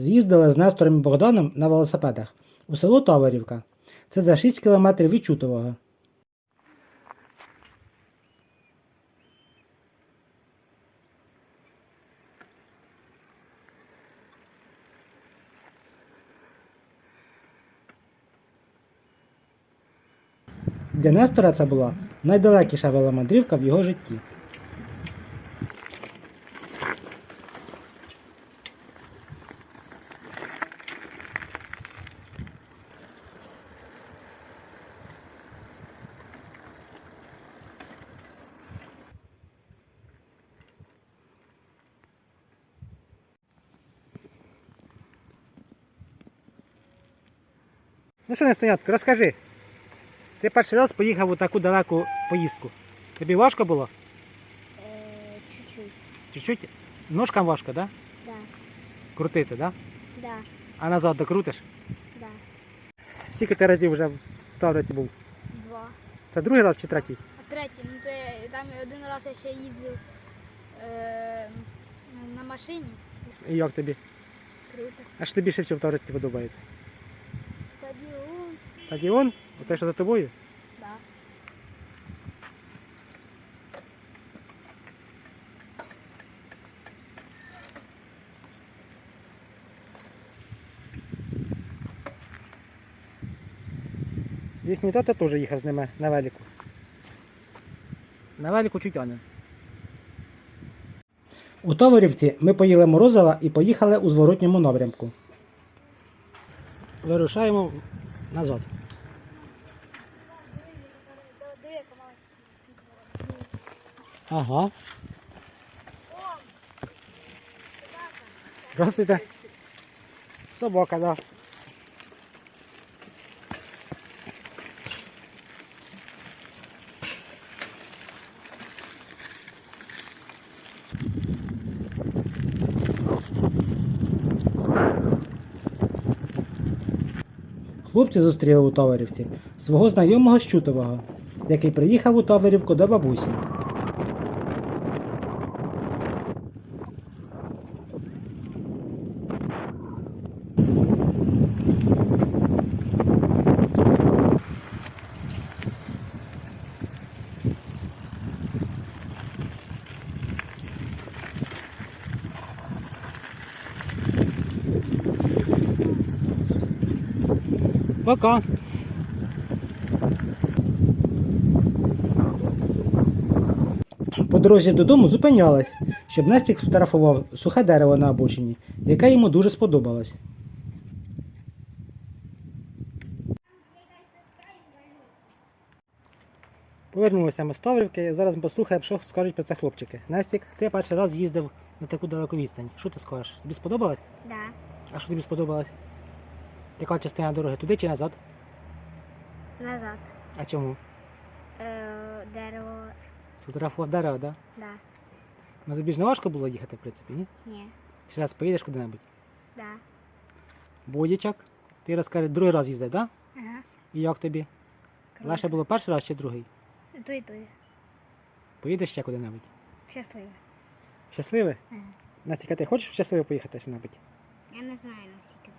з'їздили з Нестором і Богданом на велосипедах у село Таверівка. Це за 6 кілометрів від Чутового. Для Нестора це була найдалекіша веломандрівка в його житті. Ну що, Нестонятко, розкажи. Ти перший раз поїхав у таку далеку поїздку. Тобі важко було? Е, чуть-чуть. Чуть-чуть? Ножкам важко, так? Да? Да. Крутити, так? Да? Да. А назад докрутиш? Да. Скільки ти разів вже в Тавриці був? Два. Це другий раз чи третій? А третє, ну це там один раз я ще їздив е, на машині. І як тобі? Круто. А що тобі більше всього в Тавриці подобається? Стадіон. Оце що за тобою? Да. Їхній тато теж їхав з ними на велику. На велику чутяне. У Таворівці ми поїли морозива і поїхали у зворотньому напрямку. Вирушаємо назад. Ага. Здравствуйте. Собака, да. Хлопці зустріли у Таверівці свого знайомого з Чутового, який приїхав у Таверівку до бабусі. Пока. Дорозі додому зупинялась, щоб Нестік сфотографував сухе дерево на обочині, яке йому дуже сподобалось. Повернулися ми з Таврівки, зараз ми послухаємо, що скажуть про це хлопчики. Настік, ти перший раз їздив на таку далеку відстань. Що ти скажеш? Тобі сподобалось? Да. А що тобі сподобалось? Яка частина дороги? Туди чи назад? Назад. А чому? Е, дерево. Сфотографував дерево, так? Да? Да. Ну тобі ж не важко було їхати, в принципі, ні? Ні. Ще раз поїдеш куди-небудь. Да. Бодячок. Ти розкажи, другий раз їздив, так? Да? Ага. І як тобі? Легше було перший раз чи другий? То і то. Поїдеш ще куди-небудь? Щасливо. Щасливе? Ага. Настя, ти хочеш щасливо поїхати ще-небудь? Я не знаю, наскільки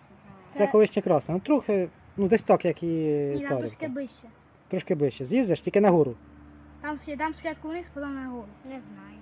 це Це колишня краса. Ну трохи, ну десь так, як і Ні, трошки ближче. Трошки ближче. З'їздиш, тільки нагору. Там, там спочатку вниз, потім нагору. Не знаю.